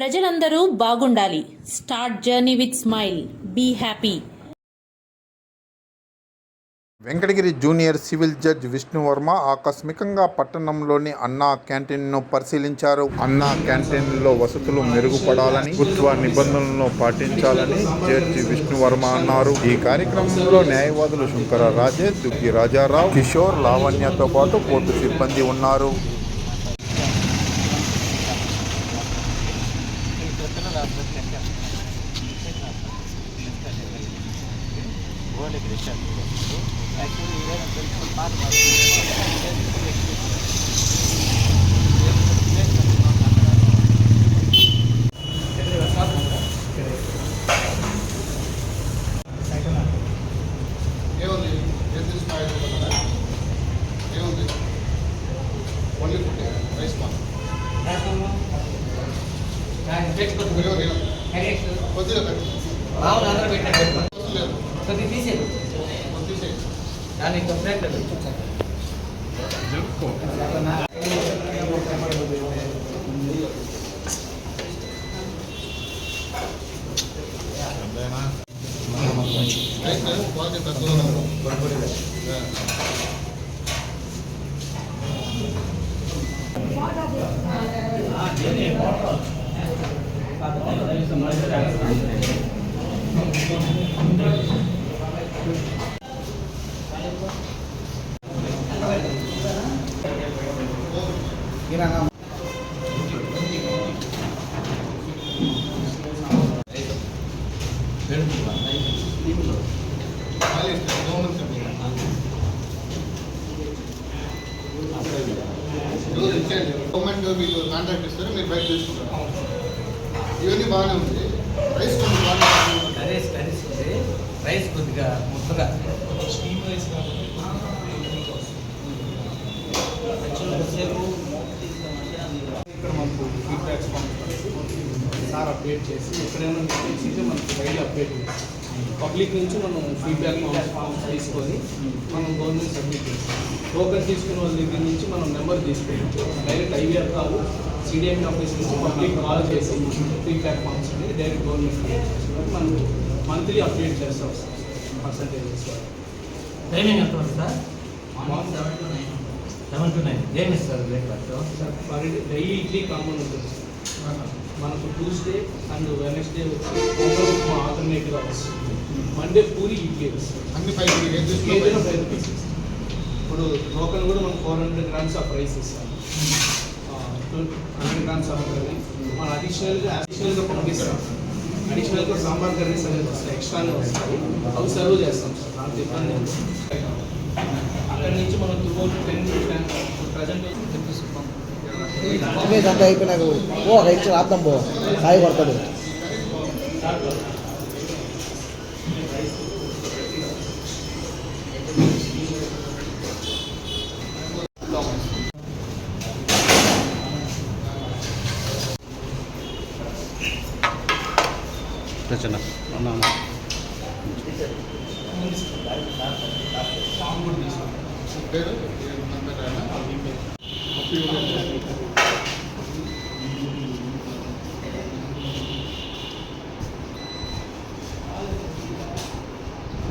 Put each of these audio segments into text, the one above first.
ప్రజలందరూ బాగుండాలి. Start journey with smile be happy Venkatagiri junior civil judge Vishnuvarma ఆకస్మికంగా పట్టణంలోని అన్నా క్యాంటీన్ను పరిశీలించారు. అన్నా క్యాంటీన్లో వసతులు మెరుగుపడాలని ప్రభుత్వ నిబంధనలను పాటించాలని జడ్జి విష్ణువర్మ అన్నారు. ఈ కార్యక్రమంలో న్యాయవాదులు శంకర రాజే దుగ్గి రాజారావు కిషోర్ లావణ్యతో పాటు కోర్టు సిబ్బంది ఉన్నారు. చేశారు ఎంత స్మైల్ ఏముంది ఓన్లీ ఫుడ్ రైస్ మా కొద్దిగా పెట్టు దాని కంప్లైంట్ రైస్ ఇస్తారు గవర్నమెంట్ మీకు కాంట్రాక్ట్ ఇస్తారు? మీరు బయట తీసుకుంటారు? ఇవన్నీ బాగానే ఉంది. రైస్ కొంచెం బాగా కర్రీస్ కర్రీస్ ఉంది రైస్ కొద్దిగా ముద్దగా. ఇక్కడ మనకు ఫీడ్బ్యాక్స్ సార్ అప్డేట్ చేసి ఎక్కడైనా మిస్టేక్స్ మనకు బయట అప్డేట్ పబ్లిక్ నుంచి మనం ఫీడ్బ్యాక్ ఫామ్స్ తీసుకొని మనం గవర్నమెంట్ సబ్మిట్ చేస్తాం. టోకెన్ తీసుకున్న వాళ్ళ దగ్గర నుంచి మనం నెంబర్ తీసుకుంటాం డైరెక్ట్ ఐవీఆర్ కాదు సిడిఎం ఆఫీస్ నుంచి పబ్లిక్ కాల్ చేసి ఫీడ్బ్యాక్ ఫామ్స్ అనేది డైరెక్ట్ గవర్నమెంట్ మనం మంత్లీ అప్డేట్ చేస్తాం పర్సంటేజెస్ టైమింగ్ ఎంత ఉంది సార్? సెవెన్ టు నైన్ ఏమి ఇస్తారు బ్రేక్ఫాస్ట్ డైలీ ఇడ్లీ కామన్ ఉంటుంది మనకు ట్యూస్డే అండ్ వెనస్డే వచ్చి పొంగల్ ఉప్మా వస్తుంది. మండే పూరి ఇడ్లీ వస్తుంది అన్ని ఫైవ్ ఏదైనా రూపీస్ ఇప్పుడు టోకన్ కూడా మనం ఫోర్ హండ్రెడ్ గ్రామ్స్ ఆ ప్రైస్ ఇస్తాం హండ్రెడ్ గ్రామ్స్ ఆఫ్ కర్రీ మనం అడిషనల్గా అడిషనల్గా పంపిస్తాం అడిషనల్గా సాంబార్ కర్రీస్ అనేది వస్తాయి. ఎక్స్ట్రానే వస్తాయి. అవి సర్వ్ చేస్తాం. సార్ దాంట్లో ఇబ్బంది. అక్కడి నుంచి మనం త్రూ టెన్ ప్రజెంట్ తెప్పిస్తున్నాం ఇదంతా అయిపోయినాక ఓ ఒక ఇచ్చి రాద్దాం పో సాయి కొడతాడు సాంగ్ కూడా తీసుకుంటాం పేరు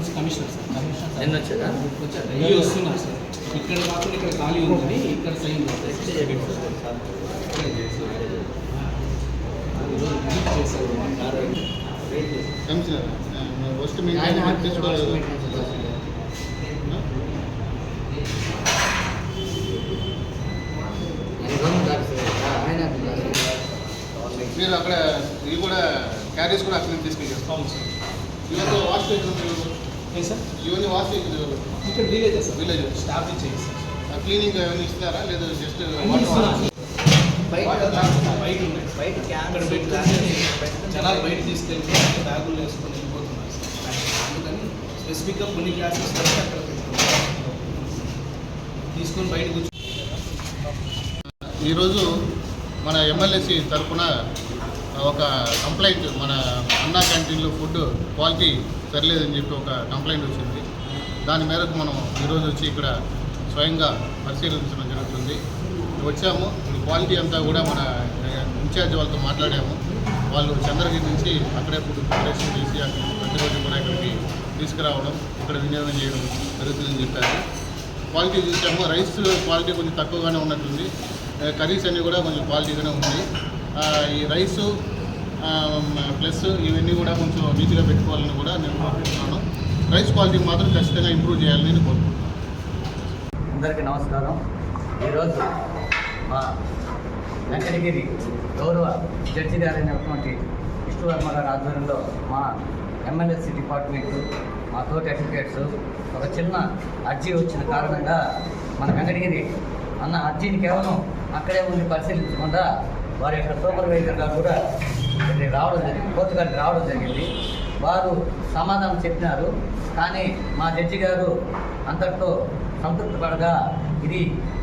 మున్సిపల్ కమిషనర్ సార్ కమిషనర్ నిన్న వచ్చారా వచ్చారు ఇవి వస్తున్నారు సార్. ఇక్కడ కాకుండా ఇక్కడ ఖాళీ ఉందని ఇక్కడ సైన్ ఫస్ట్ మీరు అక్కడ ఇవి కూడా క్యారీస్ కూడా అక్కడ నుంచి తీసుకెళ్ళారు అవును సార్. ఇవన్నీ వాష్ చేసిన ఏ సార్? ఇవన్నీ వాష్ చేసిన ఇక్కడ విలేజ్ సార్. Village. స్టాఫ్ ఇచ్చేది సార్. క్లీనింగ్ అవన్నీ ఇస్తారా? లేదా జస్ట్ అన్ని ఇస్తున్నారు. బయట బయట బయట అక్కడ పెట్టుకుంటే జనాలు బయట తీసుకెళ్ళి బ్యాగులు వేసుకొని వెళ్ళిపోతున్నారు అందుకని స్పెసిఫిక్గా కొన్ని క్లాసెస్ అక్కడ తీసుకొని బయటకు వచ్చి ఈరోజు మన ఎమ్మెల్యేసి తరఫున ఒక కంప్లైంట్ మన అన్నా క్యాంటీన్లో ఫుడ్ క్వాలిటీ సరిలేదని చెప్పి ఒక కంప్లైంట్ వచ్చింది. దాని మేరకు మనం ఈరోజు వచ్చి ఇక్కడ స్వయంగా పరిశీలించడం జరుగుతుంది. వచ్చాము. ఈ క్వాలిటీ అంతా కూడా మన ఇన్ఛార్జ్ వాళ్ళతో మాట్లాడాము. వాళ్ళు చంద్రగిరి నుంచి అక్కడే ఫుడ్ ప్రిపరేషన్ చేసి అక్కడ ప్రతిరోజు కూడా ఇక్కడికి తీసుకురావడం ఇక్కడ వినియోగం చేయడం జరుగుతుందని చెప్పారు. క్వాలిటీ చూసాము. రైస్ క్వాలిటీ కొంచెం తక్కువగానే ఉన్నట్టుంది. కర్రీస్ అన్నీ కూడా కొంచెం క్వాలిటీగానే ఉంది ఈ రైసు ప్లస్ ఇవన్నీ కూడా కొంచెం నీట్గా పెట్టుకోవాలని కూడా నేను కోరుకుంటున్నాను. రైస్ క్వాలిటీ మాత్రం ఖచ్చితంగా ఇంప్రూవ్ చేయాలని నేను కోరుకుంటున్నాను. అందరికీ నమస్కారం. ఈరోజు మా వెంకటగిరి గౌరవ జడ్జి గారైనటువంటి విష్ణువర్మ గారి ఆధ్వర్యంలో మా ఎమ్మెల్యేసీ డిపార్ట్మెంట్ మా తోటి అడ్వకేట్స్ ఒక చిన్న అర్జీ వచ్చిన కారణంగా మన వెంకటగిరి అన్న అర్జీని కేవలం అక్కడే ఉండి పరిశీలించకుండా వారి యొక్క సూపర్వైజర్ గారు కూడా ఇక్కడికి రావడం జరిగింది. కోర్టు గారికి రావడం జరిగింది. వారు సమాధానం చెప్పినారు. కానీ మా జడ్జి గారు అంతటితో సంతృప్తి పడగా ఇది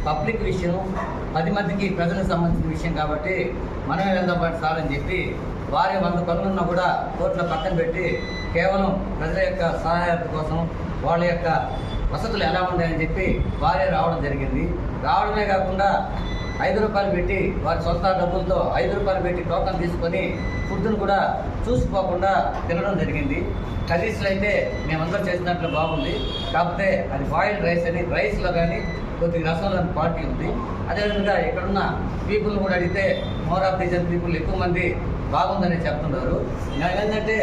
పబ్లిక్ విషయం పది మందికి ప్రజలకు సంబంధించిన విషయం కాబట్టి మనమే వెళ్దాం పాటు సార్ అని చెప్పి వారి వంద పనులున్నా కూడా కోర్టులో పక్కన పెట్టి కేవలం ప్రజల యొక్క సహాయత కోసం వాళ్ళ యొక్క వసతులు ఎలా ఉన్నాయని చెప్పి వారే రావడం జరిగింది. రావడమే కాకుండా ఐదు రూపాయలు పెట్టి వారి సొంత డబ్బులతో ఐదు రూపాయలు పెట్టి టోకన్ తీసుకొని ఫుడ్ను కూడా చూసిపోకుండా తినడం జరిగింది. కర్రీస్లో అయితే మేమందరం చేసినట్లు బాగుంది. కాకపోతే అది బాయిల్డ్ రైస్ అని రైస్లో కానీ కొద్దిగా రసంలో పార్టీ ఉంది. అదేవిధంగా ఇక్కడున్న పీపుల్ కూడా అడిగితే మోర్ ఆఫ్ దిజన్ పీపుల్ ఎక్కువ మంది బాగుందని చెప్తున్నారు ఏంటంటే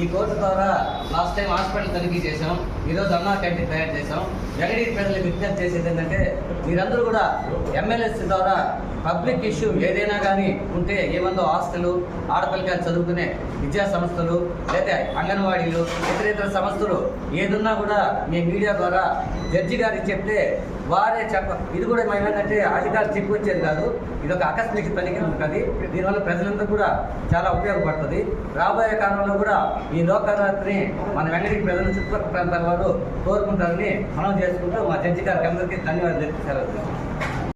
ఈ కోర్టు ద్వారా లాస్ట్ టైం హాస్పిటల్ తనిఖీ చేసాం ఈరోజు అన్నా క్యాంటీన్ తయారు చేసాం వెంకటగిరి ప్రజలకు విజ్ఞప్తి చేసేది ఏంటంటే మీరందరూ కూడా ఎమ్మెల్యేస్ ద్వారా పబ్లిక్ ఇష్యూ ఏదైనా కానీ ఉంటే ఏమందో ఆస్తులు ఆడపిల్లకాయలు చదువుకునే విద్యా సంస్థలు లేదా అంగన్వాడీలు ఇతర ఇతర సంస్థలు ఏదున్నా కూడా మీ మీడియా ద్వారా జడ్జి గారికి చెప్తే వారే చెప్ప ఇది కూడా ఏమైందంటే అధికారులు చెప్పి వచ్చేది కాదు. ఇది ఒక ఆకస్మిక తనిఖీ ఉంటుంది. దీనివల్ల ప్రజలందరూ కూడా చాలా ఉపయోగపడుతుంది. రాబోయే కాలంలో కూడా ఈ లోకరాత్రిని మన వెంకటగిరి ప్రజలు చుట్టుపక్కల ప్రాంతాల వారు కోరుకుంటారని మనం చేసుకుంటూ మా జడ్జి గారికి అందరికీ ధన్యవాదాలు తెలిపారు